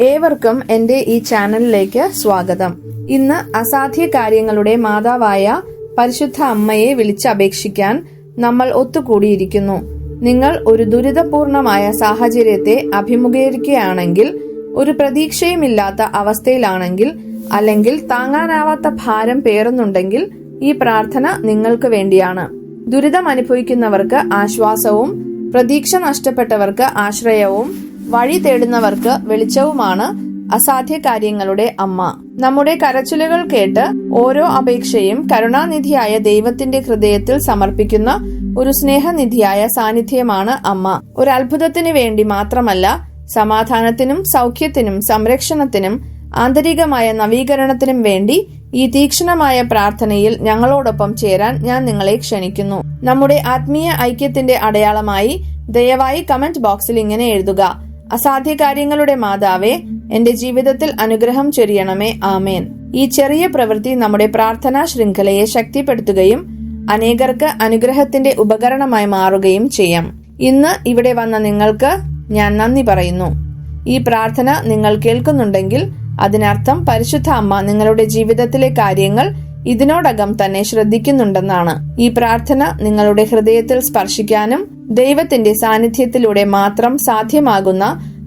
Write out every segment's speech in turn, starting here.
ഏവർക്കും എന്റെ ഈ ചാനലിലേക്ക് സ്വാഗതം. ഇന്ന് അസാധ്യ കാര്യങ്ങളുടെ മാതാവായ പരിശുദ്ധ അമ്മയെ വിളിച്ചപേക്ഷിക്കാൻ നമ്മൾ ഒത്തുകൂടിയിരിക്കുന്നു. നിങ്ങൾ ഒരു ദുരിതപൂർണമായ സാഹചര്യത്തെ അഭിമുഖീകരിക്കുകയാണെങ്കിൽ ഒരു പ്രതീക്ഷയുമില്ലാത്ത അവസ്ഥയിലാണെങ്കിൽ അല്ലെങ്കിൽ താങ്ങാനാവാത്ത ഭാരം പേറുന്നുണ്ടെങ്കിൽ ഈ പ്രാർത്ഥന നിങ്ങൾക്ക് വേണ്ടിയാണ്. ദുരിതം അനുഭവിക്കുന്നവർക്ക് ആശ്വാസവും പ്രതീക്ഷ നഷ്ടപ്പെട്ടവർക്ക് ആശ്രയവും വഴി തേടുന്നവർക്ക് വെളിച്ചവുമാണ് അസാധ്യ കാര്യങ്ങളുടെ അമ്മ. നമ്മുടെ കരച്ചിലുകൾ കേട്ട് ഓരോ അപേക്ഷയും കരുണാനിധിയായ ദൈവത്തിന്റെ ഹൃദയത്തിൽ സമർപ്പിക്കുന്ന ഒരു സ്നേഹനിധിയായ സാന്നിധ്യമാണ് അമ്മ. ഒരു അത്ഭുതത്തിന് വേണ്ടി മാത്രമല്ല സമാധാനത്തിനും സൗഖ്യത്തിനും സംരക്ഷണത്തിനും ആന്തരികമായ നവീകരണത്തിനും വേണ്ടി ഈ തീക്ഷണമായ പ്രാർത്ഥനയിൽ ഞങ്ങളോടൊപ്പം ചേരാൻ ഞാൻ നിങ്ങളെ ക്ഷണിക്കുന്നു. നമ്മുടെ ആത്മീയ ഐക്യത്തിന്റെ അടയാളമായി ദയവായി കമന്റ് ബോക്സിൽ ഇങ്ങനെ എഴുതുക. അസാധ്യ കാര്യങ്ങളുടെ മാതാവേ എന്റെ ജീവിതത്തിൽ അനുഗ്രഹം ചൊരിയണമേ. ആമേൻ. ഈ ചെറിയ പ്രവൃത്തി നമ്മുടെ പ്രാർത്ഥനാ ശൃംഖലയെ ശക്തിപ്പെടുത്തുകയും അനേകർക്ക് അനുഗ്രഹത്തിന്റെ ഉപകരണമായി മാറുകയും ചെയ്യാം. ഇന്ന് ഇവിടെ വന്ന നിങ്ങൾക്ക് ഞാൻ നന്ദി പറയുന്നു. ഈ പ്രാർത്ഥന നിങ്ങൾ കേൾക്കുന്നുണ്ടെങ്കിൽ അതിനർത്ഥം പരിശുദ്ധ അമ്മ നിങ്ങളുടെ ജീവിതത്തിലെ കാര്യങ്ങൾ ഇതിനോടകം തന്നെ ശ്രദ്ധിക്കുന്നുണ്ടെന്നാണ്. ഈ പ്രാർത്ഥന നിങ്ങളുടെ ഹൃദയത്തിൽ സ്പർശിക്കാനും ദൈവത്തിന്റെ സാന്നിധ്യത്തിലൂടെ മാത്രം സാധ്യമാകുന്ന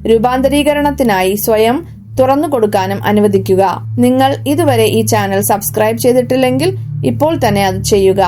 രൂപാന്തരീകരണത്തിനായി സ്വയം തുറന്നു കൊടുക്കാനും അനുവദിക്കുക. നിങ്ങൾ ഇതുവരെ ഈ ചാനൽ സബ്സ്ക്രൈബ് ചെയ്തിട്ടില്ലെങ്കിൽ ഇപ്പോൾ തന്നെ അത് ചെയ്യുക.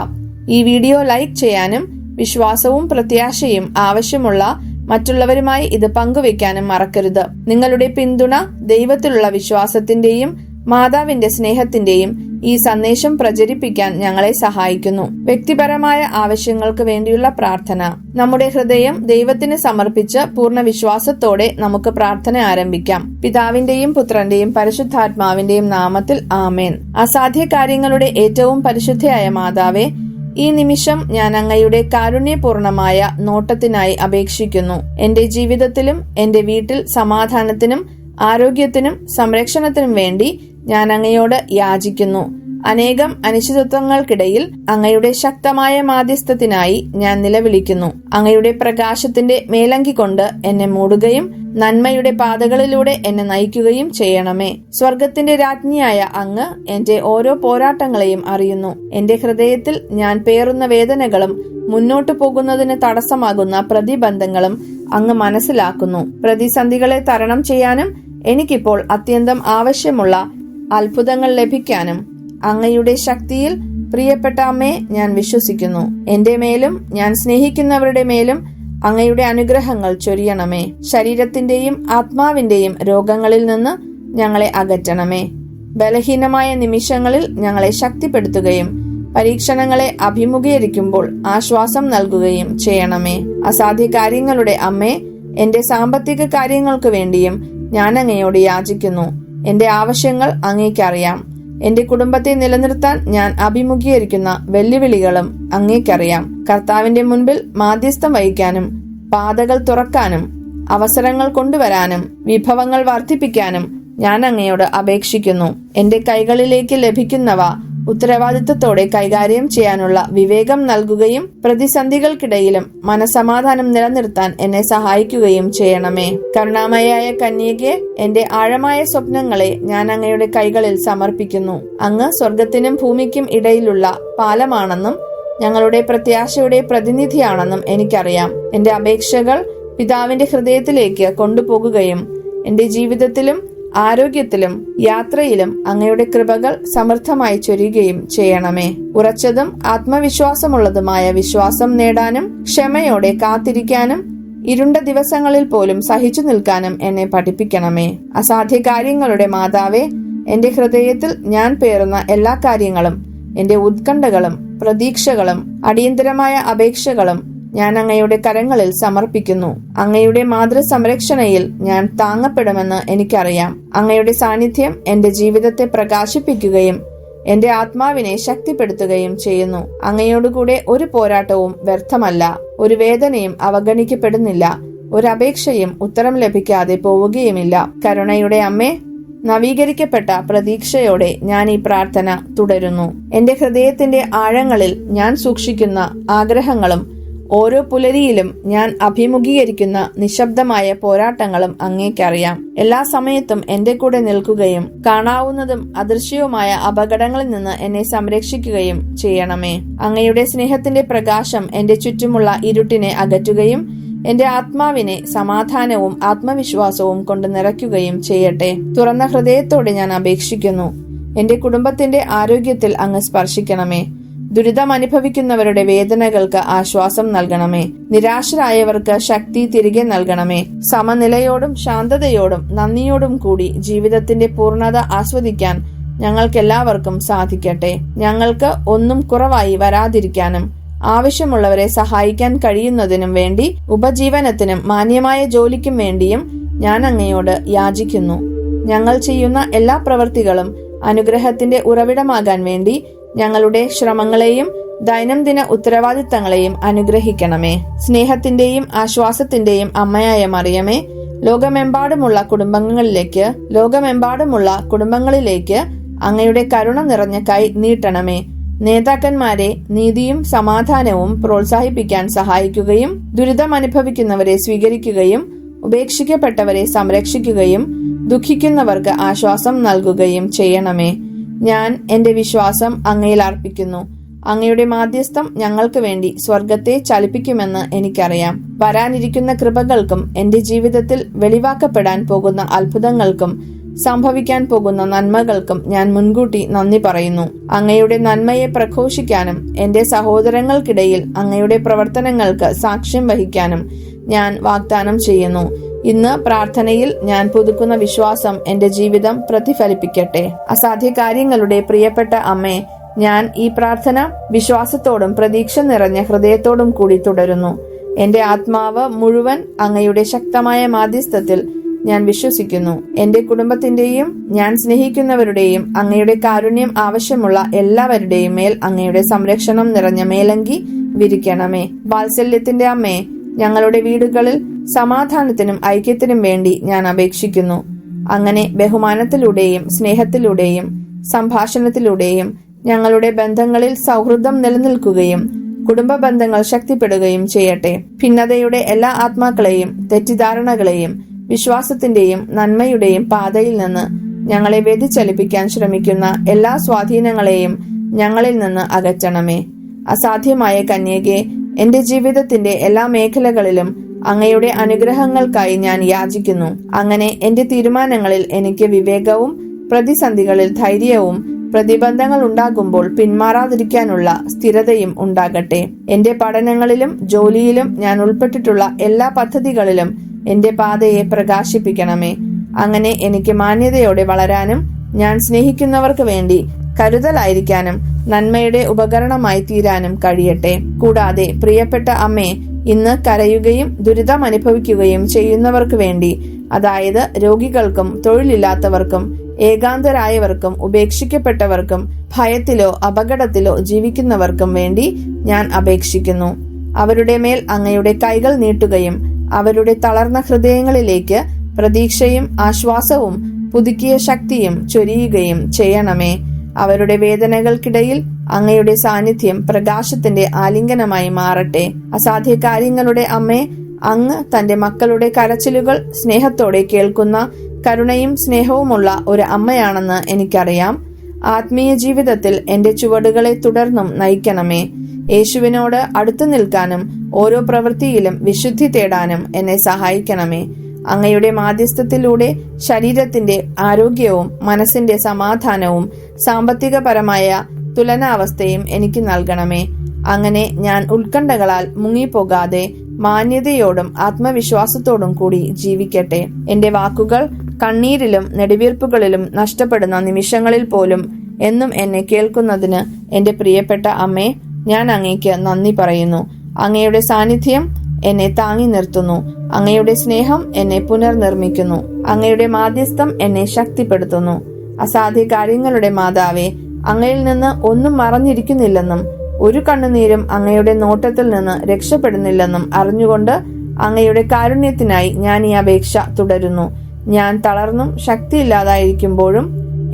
ഈ വീഡിയോ ലൈക്ക് ചെയ്യാനും വിശ്വാസവും പ്രത്യാശയും ആവശ്യമുള്ള മറ്റുള്ളവരുമായി ഇത് പങ്കുവെക്കാനും മറക്കരുത്. നിങ്ങളുടെ പിന്തുണ ദൈവത്തിലുള്ള വിശ്വാസത്തിന്റെയും മാതാവിന്റെ സ്നേഹത്തിന്റെയും ഈ സന്ദേശം പ്രചരിപ്പിക്കാൻ ഞങ്ങളെ സഹായിക്കുന്നു. വ്യക്തിപരമായ ആവശ്യങ്ങൾക്ക് വേണ്ടിയുള്ള പ്രാർത്ഥന. നമ്മുടെ ഹൃദയം ദൈവത്തിന് സമർപ്പിച്ച് പൂർണ വിശ്വാസത്തോടെ നമുക്ക് പ്രാർത്ഥന ആരംഭിക്കാം. പിതാവിന്റെയും പുത്രന്റെയും പരിശുദ്ധാത്മാവിന്റെയും നാമത്തിൽ ആമേൻ. അസാധ്യ കാര്യങ്ങളുടെ ഏറ്റവും പരിശുദ്ധയായ മാതാവേ ഈ നിമിഷം ഞാൻ അങ്ങയുടെ കാരുണ്യപൂർണമായ നോട്ടത്തിനായി അപേക്ഷിക്കുന്നു. എന്റെ ജീവിതത്തിലും എന്റെ വീട്ടിൽ സമാധാനത്തിനും ആരോഗ്യത്തിനും സംരക്ഷണത്തിനും വേണ്ടി ഞാൻ അങ്ങയോട് യാചിക്കുന്നു. അനേകം അനിശ്ചിതത്വങ്ങൾക്കിടയിൽ അങ്ങയുടെ ശക്തമായ മാധ്യസ്ഥത്തിനായി ഞാൻ നിലവിളിക്കുന്നു. അങ്ങയുടെ പ്രകാശത്തിന്റെ മേലങ്കി കൊണ്ട് എന്നെ മൂടുകയും നന്മയുടെ പാതകളിലൂടെ എന്നെ നയിക്കുകയും ചെയ്യണമേ. സ്വർഗത്തിന്റെ രാജ്ഞിയായ അങ്ങ് എന്റെ ഓരോ പോരാട്ടങ്ങളെയും അറിയുന്നു. എന്റെ ഹൃദയത്തിൽ ഞാൻ പേറുന്ന വേദനകളും മുന്നോട്ടു പോകുന്നതിന് തടസ്സമാകുന്ന പ്രതിബന്ധങ്ങളും അങ്ങ് മനസ്സിലാക്കുന്നു. പ്രതിസന്ധികളെ തരണം ചെയ്യാനും എനിക്കിപ്പോൾ അത്യന്തം ആവശ്യമുള്ള അത്ഭുതങ്ങൾ ലഭിക്കാനും അങ്ങയുടെ ശക്തിയിൽ പ്രിയപ്പെട്ട അമ്മേ ഞാൻ വിശ്വസിക്കുന്നു. എന്റെ മേലും ഞാൻ സ്നേഹിക്കുന്നവരുടെ മേലും അങ്ങയുടെ അനുഗ്രഹങ്ങൾ ചൊരിയണമേ. ശരീരത്തിന്റെയും ആത്മാവിന്റെയും രോഗങ്ങളിൽ നിന്ന് ഞങ്ങളെ അകറ്റണമേ. ബലഹീനമായ നിമിഷങ്ങളിൽ ഞങ്ങളെ ശക്തിപ്പെടുത്തുകയും പരീക്ഷണങ്ങളെ അഭിമുഖീകരിക്കുമ്പോൾ ആശ്വാസം നൽകുകയും ചെയ്യണമേ. അസാധ്യ കാര്യങ്ങളുടെ അമ്മേ എന്റെ സാമ്പത്തിക കാര്യങ്ങൾക്ക് വേണ്ടിയും ഞാൻ അങ്ങയോട് യാചിക്കുന്നു. എന്റെ ആവശ്യങ്ങൾ അങ്ങേക്കറിയാം. എന്റെ കുടുംബത്തെ നിലനിർത്താൻ ഞാൻ അഭിമുഖീകരിക്കുന്ന വെല്ലുവിളികളും അങ്ങേക്കറിയാം. കർത്താവിന്റെ മുൻപിൽ മാധ്യസ്ഥം വഹിക്കാനും പാതകൾ തുറക്കാനും അവസരങ്ങൾ കൊണ്ടുവരാനും വിഭവങ്ങൾ വർദ്ധിപ്പിക്കാനും ഞാൻ അങ്ങയോട് അപേക്ഷിക്കുന്നു. എന്റെ കൈകളിലേക്ക് ലഭിക്കുന്നവ ഉത്തരവാദിത്തത്തോടെ കൈകാര്യം ചെയ്യാനുള്ള വിവേകം നൽകുകയും പ്രതിസന്ധികൾക്കിടയിലും മനസമാധാനം നിലനിർത്താൻ എന്നെ സഹായിക്കുകയും ചെയ്യണമേ. കരുണാമയായ കന്യകെ എന്റെ ആഴമായ സ്വപ്നങ്ങളെ ഞാൻ അങ്ങയുടെ കൈകളിൽ സമർപ്പിക്കുന്നു. അങ്ങ് സ്വർഗത്തിനും ഭൂമിക്കും ഇടയിലുള്ള പാലമാണെന്നും ഞങ്ങളുടെ പ്രത്യാശയുടെ പ്രതിനിധിയാണെന്നും എനിക്കറിയാം. എന്റെ അപേക്ഷകൾ പിതാവിന്റെ ഹൃദയത്തിലേക്ക് കൊണ്ടുപോകുകയും എന്റെ ജീവിതത്തിലും ആരോഗ്യത്തിലും യാത്രയിലും അങ്ങയുടെ കൃപകൾ സമൃദ്ധമായി ചൊരിയുകയും ചെയ്യണമേ. ഉറച്ചതും ആത്മവിശ്വാസമുള്ളതുമായ വിശ്വാസം നേടാനും ക്ഷമയോടെ കാത്തിരിക്കാനും ഇരുണ്ട ദിവസങ്ങളിൽ പോലും സഹിച്ചു നിൽക്കാനും എന്നെ പഠിപ്പിക്കണമേ. അസാധ്യ കാര്യങ്ങളുടെ മാതാവേ എന്റെ ഹൃദയത്തിൽ ഞാൻ പേറുന്ന എല്ലാ കാര്യങ്ങളും എന്റെ ഉത്കണ്ഠകളും പ്രതീക്ഷകളും അടിയന്തരമായ അപേക്ഷകളും ഞാൻ അങ്ങയുടെ കരങ്ങളിൽ സമർപ്പിക്കുന്നു. അങ്ങയുടെ മാതൃസംരക്ഷണയിൽ ഞാൻ താങ്ങപ്പെടുമെന്ന് എനിക്കറിയാം. അങ്ങയുടെ സാന്നിധ്യം എന്റെ ജീവിതത്തെ പ്രകാശിപ്പിക്കുകയും എന്റെ ആത്മാവിനെ ശക്തിപ്പെടുത്തുകയും ചെയ്യുന്നു. അങ്ങയോടുകൂടെ ഒരു പോരാട്ടവും വ്യർത്ഥമല്ല. ഒരു വേദനയും അവഗണിക്കപ്പെടുന്നില്ല. ഒരു അപേക്ഷയും ഉത്തരം ലഭിക്കാതെ പോവുകയുമില്ല. കരുണയുടെ അമ്മേ നവീകരിക്കപ്പെട്ട പ്രതീക്ഷയോടെ ഞാൻ ഈ പ്രാർത്ഥന തുടരുന്നു. എന്റെ ഹൃദയത്തിന്റെ ആഴങ്ങളിൽ ഞാൻ സൂക്ഷിക്കുന്ന ആഗ്രഹങ്ങളും ഓരോ പുലരിയിലും ഞാൻ അഭിമുഖീകരിക്കുന്ന നിശബ്ദമായ പോരാട്ടങ്ങളും അങ്ങേക്കറിയാം. എല്ലാ സമയത്തും എന്റെ കൂടെ നിൽക്കുകയും കാണാവുന്നതും അദൃശ്യവുമായ അപകടങ്ങളിൽ നിന്ന് എന്നെ സംരക്ഷിക്കുകയും ചെയ്യണമേ. അങ്ങയുടെ സ്നേഹത്തിന്റെ പ്രകാശം എന്റെ ചുറ്റുമുള്ള ഇരുട്ടിനെ അകറ്റുകയും എന്റെ ആത്മാവിനെ സമാധാനവും ആത്മവിശ്വാസവും കൊണ്ട് നിറയ്ക്കുകയും ചെയ്യട്ടെ. തുറന്ന ഹൃദയത്തോടെ ഞാൻ അപേക്ഷിക്കുന്നു. എന്റെ കുടുംബത്തിന്റെ ആരോഗ്യത്തിൽ അങ്ങ് സ്പർശിക്കണമേ. ദുരിതം അനുഭവിക്കുന്നവരുടെ വേദനകൾക്ക് ആശ്വാസം നൽകണമേ. നിരാശരായവർക്ക് ശക്തി തിരികെ നൽകണമേ. സമനിലയോടും ശാന്തതയോടും നന്ദിയോടും കൂടി ജീവിതത്തിന്റെ പൂർണത ആസ്വദിക്കാൻ ഞങ്ങൾക്കെല്ലാവർക്കും സാധിക്കട്ടെ. ഞങ്ങൾക്ക് ഒന്നും കുറവായി വരാതിരിക്കാനും ആവശ്യമുള്ളവരെ സഹായിക്കാൻ കഴിയുന്നതിനും വേണ്ടി ഉപജീവനത്തിനും മാന്യമായ ജോലിക്കും വേണ്ടിയും ഞാൻ അങ്ങയോട് യാചിക്കുന്നു. ഞങ്ങൾ ചെയ്യുന്ന എല്ലാ പ്രവൃത്തികളും അനുഗ്രഹത്തിന്റെ ഉറവിടമാകാൻ വേണ്ടി ഞങ്ങളുടെ ശ്രമങ്ങളെയും ദൈനംദിന ഉത്തരവാദിത്തങ്ങളെയും അനുഗ്രഹിക്കണമേ. സ്നേഹത്തിന്റെയും ആശ്വാസത്തിന്റെയും അമ്മയായ മറിയമേ ലോകമെമ്പാടുമുള്ള കുടുംബങ്ങളിലേക്ക് ലോകമെമ്പാടുമുള്ള കുടുംബങ്ങളിലേക്ക് അങ്ങയുടെ കരുണ നിറഞ്ഞ കൈ നീട്ടണമേ. നേതാക്കന്മാരെ നീതിയും സമാധാനവും പ്രോത്സാഹിപ്പിക്കാൻ സഹായിക്കുകയും ദുരിതം അനുഭവിക്കുന്നവരെ സ്വീകരിക്കുകയും ഉപേക്ഷിക്കപ്പെട്ടവരെ സംരക്ഷിക്കുകയും ദുഃഖിക്കുന്നവർക്ക് ആശ്വാസം നൽകുകയും ചെയ്യണമേ. ഞാൻ എന്റെ വിശ്വാസം അങ്ങയിൽ അർപ്പിക്കുന്നു. അങ്ങയുടെ മാധ്യസ്ഥം ഞങ്ങൾക്ക് വേണ്ടി സ്വർഗത്തെ ചലിപ്പിക്കുമെന്ന് എനിക്കറിയാം. വരാനിരിക്കുന്ന കൃപകൾക്കും എന്റെ ജീവിതത്തിൽ വെളിവാക്കപ്പെടാൻ പോകുന്ന അത്ഭുതങ്ങൾക്കും സംഭവിക്കാൻ പോകുന്ന നന്മകൾക്കും ഞാൻ മുൻകൂട്ടി നന്ദി പറയുന്നു. അങ്ങയുടെ നന്മയെ പ്രഘോഷിക്കാനും എന്റെ സഹോദരങ്ങൾക്കിടയിൽ അങ്ങയുടെ പ്രവർത്തനങ്ങൾക്ക് സാക്ഷ്യം വഹിക്കാനും ഞാൻ വാഗ്ദാനം ചെയ്യുന്നു. ഇന്ന് പ്രാർത്ഥനയിൽ ഞാൻ പുതുക്കുന്ന വിശ്വാസം എന്റെ ജീവിതം പ്രതിഫലിപ്പിക്കട്ടെ. അസാധ്യ കാര്യങ്ങളുടെ പ്രിയപ്പെട്ട അമ്മേ ഞാൻ ഈ പ്രാർത്ഥന വിശ്വാസത്തോടും പ്രതീക്ഷ നിറഞ്ഞ ഹൃദയത്തോടും കൂടി തുടരുന്നു. എന്റെ ആത്മാവ് മുഴുവൻ അങ്ങയുടെ ശക്തമായ മാധ്യസ്ഥത്തിൽ ഞാൻ വിശ്വസിക്കുന്നു. എന്റെ കുടുംബത്തിന്റെയും ഞാൻ സ്നേഹിക്കുന്നവരുടെയും അങ്ങയുടെ കാരുണ്യം ആവശ്യമുള്ള എല്ലാവരുടെയും മേൽ അങ്ങയുടെ സംരക്ഷണം നിറഞ്ഞ മേലങ്കി വിരിക്കണമേ. വാത്സല്യത്തിന്റെ അമ്മേ ഞങ്ങളുടെ വീടുകളിൽ സമാധാനത്തിനും ഐക്യത്തിനും വേണ്ടി ഞാൻ അപേക്ഷിക്കുന്നു. അങ്ങനെ ബഹുമാനത്തിലൂടെയും സ്നേഹത്തിലൂടെയും സംഭാഷണത്തിലൂടെയും ഞങ്ങളുടെ ബന്ധങ്ങളിൽ സൗഹൃദം നിലനിൽക്കുകയും കുടുംബ ബന്ധങ്ങൾ ശക്തിപ്പെടുകയും ചെയ്യട്ടെ. ഭിന്നതയുടെ എല്ലാ ആത്മാക്കളെയും തെറ്റിദ്ധാരണകളെയും വിശ്വാസത്തിന്റെയും നന്മയുടെയും പാതയിൽ നിന്ന് ഞങ്ങളെ വ്യതിചലിപ്പിക്കാൻ ശ്രമിക്കുന്ന എല്ലാ സ്വാധീനങ്ങളെയും ഞങ്ങളിൽ നിന്ന് അകറ്റണമേ. അസാധ്യമായ കന്യകെ എന്റെ ജീവിതത്തിന്റെ എല്ലാ മേഖലകളിലും അങ്ങയുടെ അനുഗ്രഹങ്ങൾക്കായി ഞാൻ യാചിക്കുന്നു. അങ്ങനെ എന്റെ തീരുമാനങ്ങളിൽ എനിക്ക് വിവേകവും പ്രതിസന്ധികളിൽ ധൈര്യവും പ്രതിബന്ധങ്ങൾ ഉണ്ടാകുമ്പോൾ പിന്മാറാതിരിക്കാനുള്ള സ്ഥിരതയും ഉണ്ടാകട്ടെ. എന്റെ പഠനങ്ങളിലും ജോലിയിലും ഞാൻ ഉൾപ്പെട്ടിട്ടുള്ള എല്ലാ പദ്ധതികളിലും എന്റെ പാതയെ പ്രകാശിപ്പിക്കണമേ. അങ്ങനെ എനിക്ക് മാന്യതയോടെ വളരാനും ഞാൻ സ്നേഹിക്കുന്നവർക്ക് വേണ്ടി കരുതലായിരിക്കാനും നന്മയുടെ ഉപകരണമായി തീരാനും കഴിയട്ടെ. കൂടാതെ പ്രിയപ്പെട്ട അമ്മേ ഇന്ന് കരയുകയും ദുരിതം അനുഭവിക്കുകയും ചെയ്യുന്നവർക്ക് വേണ്ടി അതായത് രോഗികൾക്കും തൊഴിലില്ലാത്തവർക്കും ഏകാന്തരായവർക്കും ഉപേക്ഷിക്കപ്പെട്ടവർക്കും ഭയത്തിലോ അപകടത്തിലോ ജീവിക്കുന്നവർക്കും വേണ്ടി ഞാൻ അപേക്ഷിക്കുന്നു. അവരുടെ മേൽ അങ്ങയുടെ കൈകൾ നീട്ടുകയും അവരുടെ തളർന്ന ഹൃദയങ്ങളിലേക്ക് പ്രതീക്ഷയും ആശ്വാസവും പുതുക്കിയ ശക്തിയും ചൊരിയുകയും ചെയ്യണമേ. അവരുടെ വേദനകൾക്കിടയിൽ അങ്ങയുടെ സാന്നിധ്യം പ്രകാശത്തിന്റെ ആലിംഗനമായി മാറട്ടെ. അസാധ്യ കാര്യങ്ങളുടെ അമ്മേ അങ്ങ് തന്റെ മക്കളുടെ കരച്ചിലുകൾ സ്നേഹത്തോടെ കേൾക്കുന്ന കരുണയും സ്നേഹവുമുള്ള ഒരു അമ്മയാണെന്ന് എനിക്കറിയാം. ആത്മീയ ജീവിതത്തിൽ എന്റെ ചുവടുകളെ തുടർന്നും നയിക്കണമേ. യേശുവിനോട് അടുത്തു നിൽക്കാനും ഓരോ പ്രവൃത്തിയിലും വിശുദ്ധി തേടാനും എന്നെ സഹായിക്കണമേ. അങ്ങയുടെ മാധ്യസ്ഥത്തിലൂടെ ശരീരത്തിന്റെ ആരോഗ്യവും മനസ്സിന്റെ സമാധാനവും സാമ്പത്തികപരമായ തുലനാവസ്ഥയും എനിക്ക് നൽകണമേ. അങ്ങനെ ഞാൻ ഉത്കണ്ഠകളാൽ മുങ്ങിപ്പോകാതെ മാന്യതയോടും ആത്മവിശ്വാസത്തോടും കൂടി ജീവിക്കട്ടെ. എന്റെ വാക്കുകൾ കണ്ണീരിലും നെടുവീർപ്പുകളിലും നഷ്ടപ്പെടുന്ന നിമിഷങ്ങളിൽ പോലും എന്നും എന്നെ കേൾക്കുന്നതിന് എന്റെ പ്രിയപ്പെട്ട അമ്മേ ഞാൻ അങ്ങേക്ക് നന്ദി പറയുന്നു. അങ്ങയുടെ സാന്നിധ്യം എന്നെ താങ്ങി നിർത്തുന്നു. അങ്ങയുടെ സ്നേഹം എന്നെ പുനർനിർമ്മിക്കുന്നു. അങ്ങയുടെ മാധ്യസ്ഥം എന്നെ ശക്തിപ്പെടുത്തുന്നു. അസാധ്യ കാര്യങ്ങളുടെ മാതാവേ അങ്ങയിൽ നിന്ന് ഒന്നും മറഞ്ഞിരിക്കുന്നില്ലെന്നും ഒരു കണ്ണുനീരും അങ്ങയുടെ നോട്ടത്തിൽ നിന്ന് രക്ഷപ്പെടുന്നില്ലെന്നും അറിഞ്ഞുകൊണ്ട് അങ്ങയുടെ കാരുണ്യത്തിനായി ഞാൻ ഈ അപേക്ഷ തുടരുന്നു. ഞാൻ തളർന്നും ശക്തിയില്ലാതായിരിക്കുമ്പോഴും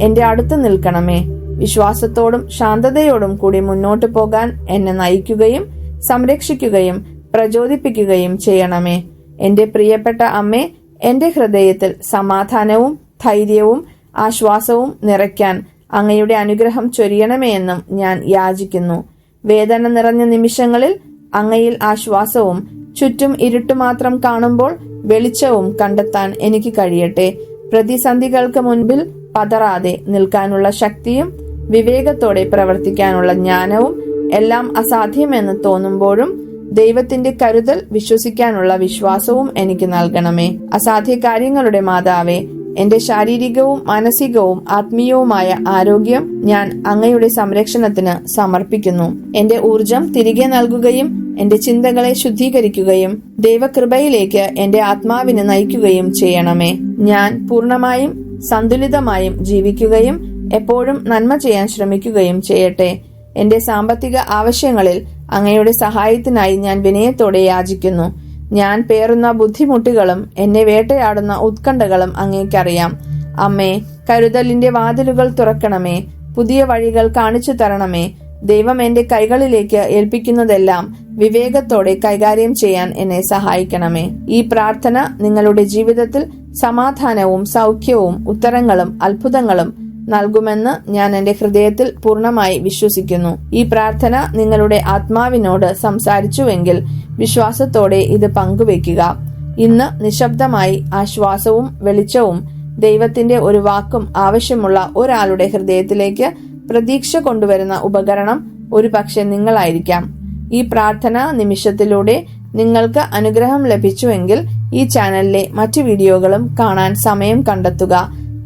എന്റെ അടുത്ത് നിൽക്കണമേ. വിശ്വാസത്തോടും ശാന്തതയോടും കൂടി മുന്നോട്ടു പോകാൻ എന്നെ നയിക്കുകയും സംരക്ഷിക്കുകയും പ്രചോദിപ്പിക്കുകയും ചെയ്യണമേ. എന്റെ പ്രിയപ്പെട്ട അമ്മേ എന്റെ ഹൃദയത്തിൽ സമാധാനവും ധൈര്യവും ആശ്വാസവും നിറയ്ക്കാൻ അങ്ങയുടെ അനുഗ്രഹം ചൊരിയണമേ എന്നും ഞാൻ യാചിക്കുന്നു. വേദന നിറഞ്ഞ നിമിഷങ്ങളിൽ അങ്ങയിൽ ആശ്വാസവും ചുറ്റും ഇരുട്ട് മാത്രം കാണുമ്പോൾ വെളിച്ചവും കണ്ടെത്താൻ എനിക്ക് കഴിയട്ടെ. പ്രതിസന്ധികൾക്ക് മുൻപിൽ പതറാതെ നിൽക്കാനുള്ള ശക്തിയും വിവേകത്തോടെ പ്രവർത്തിക്കാനുള്ള ജ്ഞാനവും എല്ലാം അസാധ്യമെന്ന് തോന്നുമ്പോഴും ദൈവത്തിന്റെ കരുതൽ വിശ്വസിക്കാനുള്ള വിശ്വാസവും എനിക്ക് നൽകണമേ. അസാധ്യ കാര്യങ്ങളുടെ മാതാവേ എന്റെ ശാരീരികവും മാനസികവും ആത്മീയവുമായ ആരോഗ്യം ഞാൻ അങ്ങയുടെ സംരക്ഷണത്തിന് സമർപ്പിക്കുന്നു. എന്റെ ഊർജം തിരികെ നൽകുകയും എന്റെ ചിന്തകളെ ശുദ്ധീകരിക്കുകയും ദൈവകൃപയിലേക്ക് എന്റെ ആത്മാവിനെ നയിക്കുകയും ചെയ്യണമേ. ഞാൻ പൂർണമായും സന്തുലിതമായും ജീവിക്കുകയും എപ്പോഴും നന്മ ചെയ്യാൻ ശ്രമിക്കുകയും ചെയ്യട്ടെ. എന്റെ സാമ്പത്തിക ആവശ്യങ്ങളിൽ അങ്ങയുടെ സഹായത്തിനായി ഞാൻ വിനയത്തോടെ യാചിക്കുന്നു. ഞാൻ പേറുന്ന ബുദ്ധിമുട്ടുകളും എന്നെ വേട്ടയാടുന്ന ഉത്കണ്ഠകളും അങ്ങേക്കറിയാം. അമ്മേ കരുതലിന്റെ വാതിലുകൾ തുറക്കണമേ. പുതിയ വഴികൾ കാണിച്ചു തരണമേ. ദൈവം എന്റെ കൈകളിലേക്ക് ഏൽപ്പിക്കുന്നതെല്ലാം വിവേകത്തോടെ കൈകാര്യം ചെയ്യാൻ എന്നെ സഹായിക്കണമേ. ഈ പ്രാർത്ഥന നിങ്ങളുടെ ജീവിതത്തിൽ സമാധാനവും സൗഖ്യവും ഉത്തരങ്ങളും അത്ഭുതങ്ങളും നൽകുമെന്ന് ഞാൻ എന്റെ ഹൃദയത്തിൽ പൂർണമായി വിശ്വസിക്കുന്നു. ഈ പ്രാർത്ഥന നിങ്ങളുടെ ആത്മാവിനോട് സംസാരിച്ചുവെങ്കിൽ വിശ്വാസത്തോടെ ഇത് പങ്കുവെക്കുക ഇന്ന് നിശബ്ദമായി ആശ്വാസവും വെളിച്ചവും ദൈവത്തിന്റെ ഒരു വാക്കും ആവശ്യമുള്ള ഒരാളുടെ ഹൃദയത്തിലേക്ക് പ്രതീക്ഷ കൊണ്ടുവരുന്ന ഉപകരണം ഒരു പക്ഷെ നിങ്ങളായിരിക്കാം. ഈ പ്രാർത്ഥന നിമിഷത്തിലൂടെ നിങ്ങൾക്ക് അനുഗ്രഹം ലഭിച്ചുവെങ്കിൽ ഈ ചാനലിലെ മറ്റു വീഡിയോകളും കാണാൻ സമയം കണ്ടെത്തുക.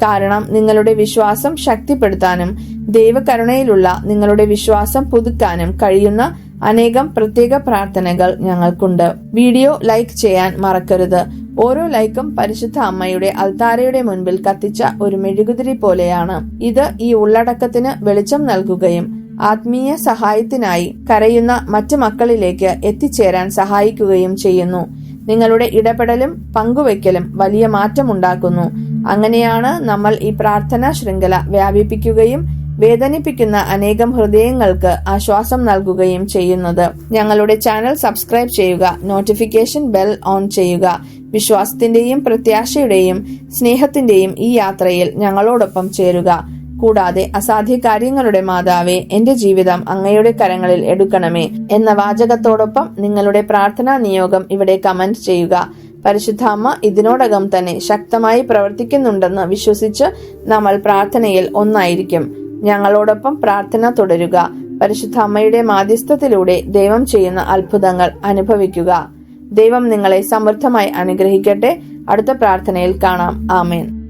കാരണം നിങ്ങളുടെ വിശ്വാസം ശക്തിപ്പെടുത്താനും ദൈവകരുണയിലുള്ള നിങ്ങളുടെ വിശ്വാസം പുതുക്കാനും കഴിയുന്ന അനേകം പ്രത്യേക പ്രാർത്ഥനകൾ ഞങ്ങൾക്കുണ്ട്. വീഡിയോ ലൈക്ക് ചെയ്യാൻ മറക്കരുത്. ഓരോ ലൈക്കും പരിശുദ്ധ അമ്മയുടെ അൽത്താരയുടെ മുൻപിൽ കത്തിച്ച ഒരു മെഴുകുതിരി പോലെയാണ്. ഇത് ഈ ഉള്ളടക്കത്തിന് വെളിച്ചം നൽകുകയും ആത്മീയ സഹായത്തിനായി കരയുന്ന മറ്റു മക്കളിലേക്ക് എത്തിച്ചേരാൻ സഹായിക്കുകയും ചെയ്യുന്നു. നിങ്ങളുടെ ഇടപെടലും പങ്കുവെക്കലും വലിയ മാറ്റമുണ്ടാക്കുന്നു. അങ്ങനെയാണ് നമ്മൾ ഈ പ്രാർത്ഥനാ ശൃംഖല വ്യാപിപ്പിക്കുകയും വേദനിപ്പിക്കുന്ന അനേകം ഹൃദയങ്ങൾക്ക് ആശ്വാസം നൽകുകയും ചെയ്യുന്നത്. ഞങ്ങളുടെ ചാനൽ സബ്സ്ക്രൈബ് ചെയ്യുക നോട്ടിഫിക്കേഷൻ ബെൽ ഓൺ ചെയ്യുക. വിശ്വാസത്തിന്റെയും പ്രത്യാശയുടെയും സ്നേഹത്തിന്റെയും ഈ യാത്രയിൽ ഞങ്ങളോടൊപ്പം ചേരുക. കൂടാതെ അസാധ്യ കാര്യങ്ങളുടെ മാതാവേ എന്റെ ജീവിതം അങ്ങയുടെ കരങ്ങളിൽ എടുക്കണമേ. എന്ന വാചകത്തോടൊപ്പം നിങ്ങളുടെ പ്രാർത്ഥനാ നിയോഗം ഇവിടെ കമന്റ് ചെയ്യുക. പരിശുദ്ധ അമ്മ ഇതിനോടകം തന്നെ ശക്തമായി പ്രവർത്തിക്കുന്നുണ്ടെന്ന് വിശ്വസിച്ച് നമ്മൾ പ്രാർത്ഥനയിൽ ഒന്നായിരിക്കും. ഞങ്ങളോടൊപ്പം പ്രാർത്ഥന തുടരുക. പരിശുദ്ധ അമ്മയുടെ മാധ്യസ്ഥത്തിലൂടെ ദൈവം ചെയ്യുന്ന അത്ഭുതങ്ങൾ അനുഭവിക്കുക. ദൈവം നിങ്ങളെ സമൃദ്ധമായി അനുഗ്രഹിക്കട്ടെ. അടുത്ത പ്രാർത്ഥനയിൽ കാണാം. ആമേൻ.